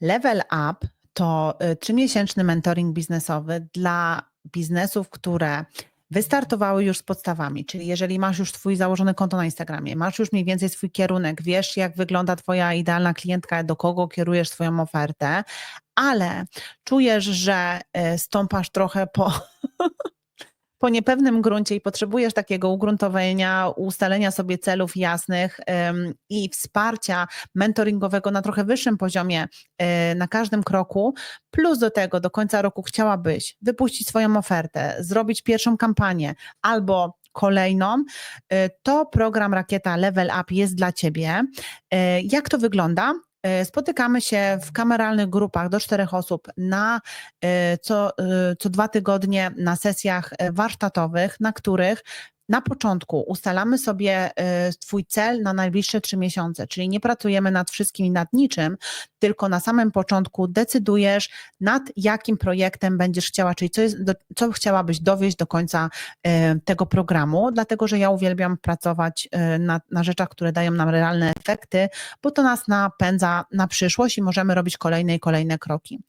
Level Up to y, trzymiesięczny mentoring biznesowy dla biznesów, które wystartowały już z podstawami, czyli jeżeli masz już twój założony konto na Instagramie, masz już mniej więcej swój kierunek, wiesz jak wygląda twoja idealna klientka, do kogo kierujesz swoją ofertę, ale czujesz, że y, stąpasz trochę po po niepewnym gruncie i potrzebujesz takiego ugruntowania, ustalenia sobie celów jasnych i wsparcia mentoringowego na trochę wyższym poziomie y, na każdym kroku, plus do tego do końca roku chciałabyś wypuścić swoją ofertę, zrobić pierwszą kampanię albo kolejną, y, to program Rakieta Level Up jest dla Ciebie. Y, Jak to wygląda? Y, Spotykamy się w kameralnych grupach do czterech osób na y, co, y, co dwa tygodnie na sesjach warsztatowych, na których na początku ustalamy sobie y, Twój cel na najbliższe trzy miesiące, czyli nie pracujemy nad wszystkim i nad niczym, tylko na samym początku decydujesz, nad jakim projektem będziesz chciała, czyli co, jest, co chciałabyś dowieść do końca y, tego programu, dlatego że ja uwielbiam pracować y, na, na rzeczach, które dają nam realne efekty, bo to nas napędza na przyszłość i możemy robić kolejne i kolejne kroki.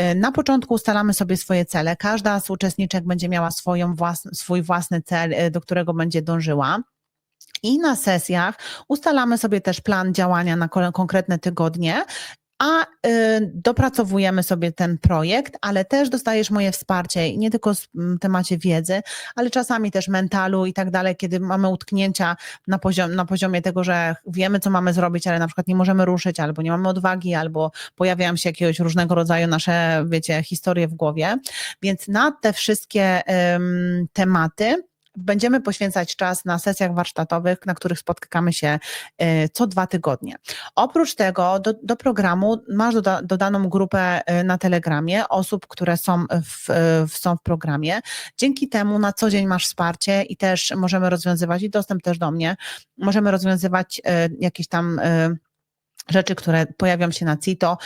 Y, Na początku ustalamy sobie swoje cele. Każda z uczestniczek będzie miała swoją swój własny cel, y, do którego będzie dążyła. I na sesjach ustalamy sobie też plan działania na konkretne tygodnie, a y, dopracowujemy sobie ten projekt, ale też dostajesz moje wsparcie nie tylko w temacie wiedzy, ale czasami też mentalu i tak dalej, kiedy mamy utknięcia na, poziom, na poziomie tego, że wiemy, co mamy zrobić, ale na przykład nie możemy ruszyć, albo nie mamy odwagi, albo pojawiają się jakiegoś różnego rodzaju nasze, wiecie, historie w głowie. Więc na te wszystkie ym, tematy będziemy poświęcać czas na sesjach warsztatowych, na których spotykamy się y, co dwa tygodnie. Oprócz tego do, do programu masz doda, dodaną grupę y, na Telegramie osób, które są w, y, w, są w programie. Dzięki temu na co dzień masz wsparcie i też możemy rozwiązywać i dostęp też do mnie, możemy rozwiązywać jakieś tam rzeczy, które pojawią się na CITO,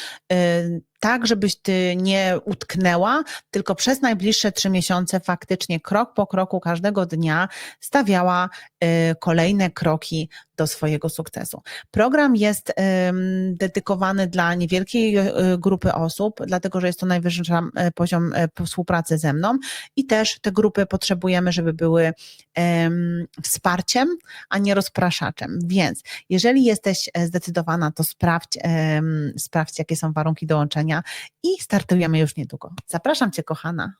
tak, żebyś ty nie utknęła, tylko przez najbliższe trzy miesiące faktycznie krok po kroku każdego dnia stawiała y, kolejne kroki do swojego sukcesu. Program jest dedykowany dla niewielkiej y, grupy osób, dlatego że jest to najwyższy y, poziom współpracy ze mną i też te grupy potrzebujemy, żeby były wsparciem, a nie rozpraszaczem. Więc jeżeli jesteś zdecydowana, to sprawdź, sprawdź jakie są warunki dołączenia i startujemy już niedługo. Zapraszam Cię, kochana.